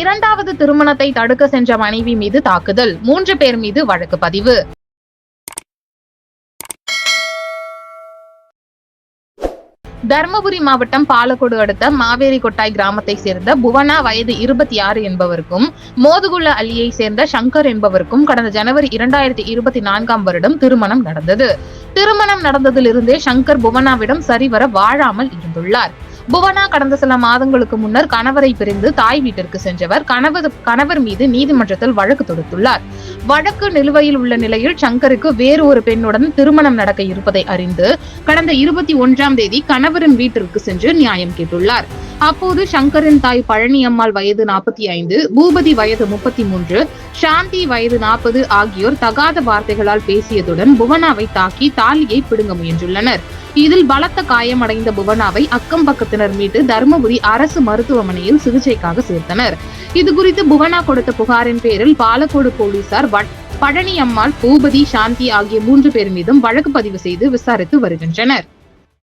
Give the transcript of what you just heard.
இரண்டாவது திருமணத்தை தடுக்க சென்ற மனைவி மீது தாக்குதல். மூன்று பேர் மீது வழக்கு பதிவு. தர்மபுரி மாவட்டம் பாலக்கோடு அடுத்த மாவேரி கொட்டாய் கிராமத்தை சேர்ந்த புவனா வயது இருபத்தி ஆறு என்பவருக்கும் மோதுகுள்ள அலியை சேர்ந்த சங்கர் என்பவருக்கும் கடந்த ஜனவரி இரண்டாயிரத்தி இருபத்தி நான்காம் வருடம் திருமணம் நடந்தது. திருமணம் நடந்ததிலிருந்தே சங்கர் புவனாவிடம் சரிவர வாழாமல் இருந்துள்ளார். புவனா கடந்த சில மாதங்களுக்கு முன்னர் கணவரை பிரிந்து தாய் வீட்டிற்கு சென்றவர். கணவர் கணவர் மீது நீதிமன்றத்தில் வழக்கு தொடுத்துள்ளார். வழக்கு நிலுவையில் உள்ள நிலையில் சங்கருக்கு வேறு ஒரு பெண்ணுடன் திருமணம் நடக்க இருப்பதை அறிந்து கடந்த இருபத்தி ஒன்றாம் தேதி கணவரின் வீட்டிற்கு சென்று நியாயம் கேட்டுள்ளார். அப்போது சங்கரின் தாய் பழனி அம்மாள் வயது நாற்பத்தி ஐந்து பூபதி வயது முப்பத்தி மூன்று சாந்தி வயது நாற்பது ஆகியோர் தகாத வார்த்தைகளால் பேசியதுடன் புவனாவை தாக்கி தாலியை பிடுங்க முயன்றுள்ளனர். இதில் பலத்த காயமடைந்த புவனாவை அக்கம் பக்கத்தினர் மீட்டு தருமபுரி அரசு மருத்துவமனையில் சிகிச்சைக்காக சேர்த்தனர். இது குறித்து புவனா கொடுத்த புகாரின் பேரில் பாலக்கோடு போலீசார் வட்- பழனி அம்மாள் பூபதி சாந்தி ஆகிய மூன்று பேர் மீதும் வழக்கு பதிவு செய்து விசாரித்து வருகின்றனர்.